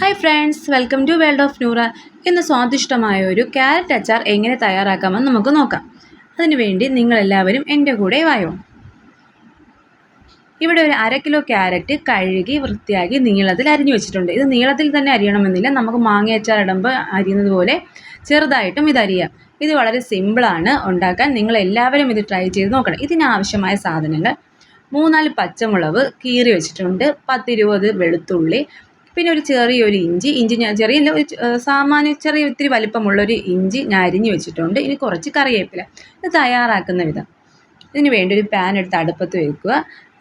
Hi friends welcome to world of Nyura ഇന്ന് സ്വാദിഷ്ടമായ ഒരു ക്യാരറ്റ് അച്ചാർ എങ്ങനെ തയ്യാറാക്കാമെന്ന് നമുക്ക് നോക്കാം. അതിനുവേണ്ടി നിങ്ങളെല്ലാവരും എന്റെ കൂടെ വായോ. ഇവിടെ ഒരു അര കിലോ ക്യാരറ്റ് കഴുകി വൃത്തിയാക്കി നീളത്തിൽ അരിഞ്ഞു വെച്ചിട്ടുണ്ട്. ഇത് നീളത്തിൽ തന്നെ അരിയണമെന്നില്ല. നമുക്ക് മാങ്ങ അച്ചാർ ഇടുമ്പോൾ അരിയുന്നത് പോലെ ചെറുതായിട്ടും ഇത് അരിയാം. ഇത് വളരെ സിമ്പിളാണ് ഉണ്ടാക്കാൻ നിങ്ങളെല്ലാവരും ഇത് ട്രൈ ചെയ്ത് നോക്കണം. ഇതിനാവശ്യമായ സാധനങ്ങൾ മൂന്നാൽ പച്ചമുളക് കീറി വെച്ചിട്ടുണ്ട്. പത്തിരുപത് വെളുത്തുള്ളി പിന്നെ ഒരു ചെറിയൊരു ഇഞ്ചി ഇഞ്ചി ഞാൻ ചെറിയല്ല ഒരു സാമാന്യ ചെറിയ ഇത്തിരി വലിപ്പമുള്ളൊരു ഇഞ്ചി ഞാൻ അരിഞ്ഞ് വെച്ചിട്ടുണ്ട്. ഇനി കുറച്ച് കറിവേപ്പില ഇത് തയ്യാറാക്കുന്ന വിധം. ഇതിന് വേണ്ടി ഒരു പാൻ എടുത്ത് അടുപ്പത്ത് വെക്കുക.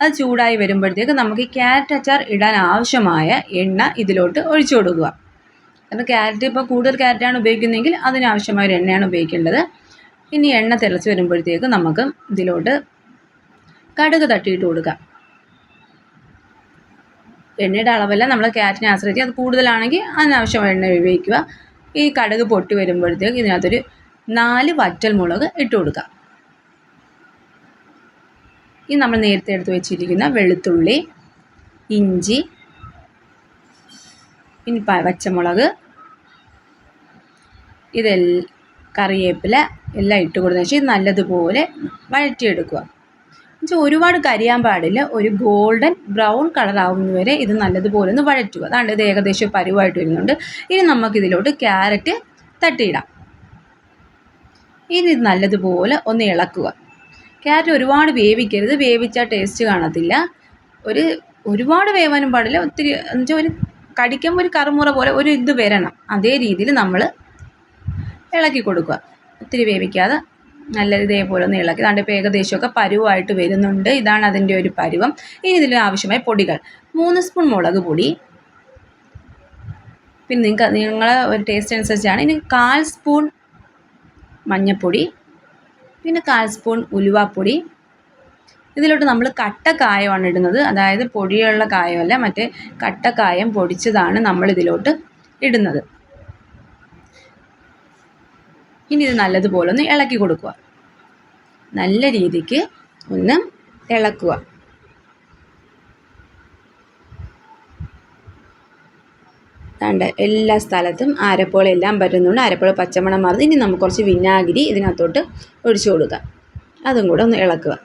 അത് ചൂടായി വരുമ്പോഴത്തേക്ക് നമുക്ക് ഈ ക്യാരറ്റ് അച്ചാർ ഇടാൻ ആവശ്യമായ എണ്ണ ഇതിലോട്ട് ഒഴിച്ചു കൊടുക്കുക. കാരണം ക്യാരറ്റ് ഇപ്പോൾ കൂടുതൽ ക്യാരറ്റാണ് ഉപയോഗിക്കുന്നതെങ്കിൽ അതിനാവശ്യമായ ഒരു എണ്ണയാണ് ഉപയോഗിക്കേണ്ടത്. ഇനി എണ്ണ തിളച്ച് വരുമ്പോഴത്തേക്ക് നമുക്ക് ഇതിലോട്ട് കടുക് തട്ടിയിട്ട് കൊടുക്കാം. എണ്ണയുടെ അളവല്ല നമ്മൾ ക്യാറ്റിനെ ആശ്രയിച്ച് അത് കൂടുതലാണെങ്കിൽ അതിനാവശ്യമായ എണ്ണ ഉപയോഗിക്കുക. ഈ കടുക് പൊട്ടി വരുമ്പോഴത്തേക്ക് ഇതിനകത്തൊരു നാല് വറ്റൽ മുളക് ഇട്ട് കൊടുക്കുക. ഈ നമ്മൾ നേരത്തെ എടുത്ത് വെച്ചിരിക്കുന്ന വെളുത്തുള്ളി ഇഞ്ചി ഇനി പച്ചമുളക് ഇതെല്ലാം കറിവേപ്പില എല്ലാം ഇട്ട് കൊടുത്തതിന് ശേഷം നല്ലതുപോലെ വഴറ്റിയെടുക്കുക. എന്നുവെച്ചാൽ ഒരുപാട് കരിയാൻ പാടില്ല. ഒരു ഗോൾഡൻ ബ്രൗൺ കളർ ആവുന്നവരെ ഇത് നല്ലതുപോലെ ഒന്ന് വഴറ്റുക. അതാണ് ഇത് ഏകദേശം പരുവായിട്ട് വരുന്നുണ്ട്. ഇനി നമുക്കിതിലോട്ട് ക്യാരറ്റ് തട്ടിയിടാം. ഇനി ഇത് നല്ലതുപോലെ ഒന്ന് ഇളക്കുക. ക്യാരറ്റ് ഒരുപാട് വേവിക്കരുത്. വേവിച്ചാൽ ടേസ്റ്റ് കാണത്തില്ല. ഒരു ഒരുപാട് വേവാനും പാടില്ല. ഒത്തിരി എന്നുവെച്ചാൽ ഒരു കടിക്കുമ്പോൾ ഒരു കറുമുറ പോലെ ഒരു ഇത് വരണം. അതേ രീതിയിൽ നമ്മൾ ഇളക്കി കൊടുക്കുക. ഒത്തിരി വേവിക്കാതെ നല്ല ഇതേപോലെ ഒന്ന് ഇളക്കി ദാണ്ട് ഇപ്പോൾ ഏകദേശമൊക്കെ പരുവായിട്ട് വരുന്നുണ്ട്. ഇതാണ് അതിന്റെ ഒരു പരുവം. ഇനി ഇതിൽ ആവശ്യമായ പൊടികൾ. മൂന്ന് സ്പൂൺ മുളക് പൊടി. പിന്നെ നിങ്ങൾക്ക് നിങ്ങളെ ഒരു ടേസ്റ്റ് അനുസരിച്ചാണ്. ഇനി കാൽ സ്പൂൺ മഞ്ഞൾപ്പൊടി പിന്നെ കാൽ സ്പൂൺ ഉലുവാപ്പൊടി. ഇതിലോട്ട് നമ്മൾ കട്ടക്കായമാണ് ഇടുന്നത്. അതായത് പൊടിയുള്ള കായമല്ല മറ്റേ കട്ടക്കായം പൊടിച്ചതാണ് നമ്മൾ ഇതിലോട്ട് ഇടുന്നത്. ഇനി ഇത് നല്ലതുപോലെ ഒന്ന് ഇളക്കി കൊടുക്കുക. നല്ല രീതിക്ക് ഒന്ന് ഇളക്കുക. വേണ്ട എല്ലാ സ്ഥലത്തും അരപ്പോളെല്ലാം പറ്റുന്നുണ്ട് അരപ്പോള പച്ചമണം മാറുന്നത്. ഇനി നമുക്ക് കുറച്ച് വിനാഗിരി ഇതിനകത്തോട്ട് ഒഴിച്ചു കൊടുക്കുക. അതും കൂടെ ഒന്ന് ഇളക്കുക.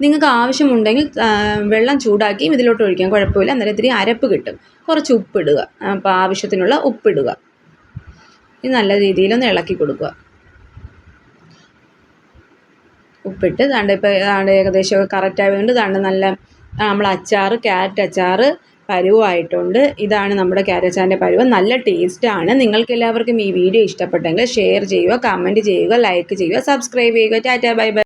നിങ്ങൾക്ക് ആവശ്യമുണ്ടെങ്കിൽ വെള്ളം ചൂടാക്കിയും ഇതിലോട്ട് ഒഴിക്കാം. കുഴപ്പമില്ല. അന്നേരം ഇത്തിരി അരപ്പ് കിട്ടും. കുറച്ച് ഉപ്പിടുക. അപ്പോൾ ആവശ്യത്തിനുള്ള ഉപ്പിടുക. ഇത് നല്ല രീതിയിലൊന്ന് ഇളക്കി കൊടുക്കുക. ഉപ്പിട്ട് ദാണ്ട് ഇപ്പോൾ ദാണ്ട് ഏകദേശം കറക്റ്റ് ആയതുകൊണ്ട് ദാണ്ട് നല്ല നമ്മൾ അച്ചാർ ക്യാരറ്റ് അച്ചാർ പരുവായിട്ടുണ്ട്. ഇതാണ് നമ്മുടെ ക്യാരറ്റ് അച്ചാറിന്റെ പരുവ്. നല്ല ടേസ്റ്റാണ് നിങ്ങൾക്ക് എല്ലാവർക്കും ഈ വീഡിയോ ഇഷ്ടപ്പെട്ടെങ്കിൽ ഷെയർ ചെയ്യുക കമന്റ് ചെയ്യുക ലൈക്ക് ചെയ്യുക സബ്സ്ക്രൈബ് ചെയ്യുക. Tata bye bye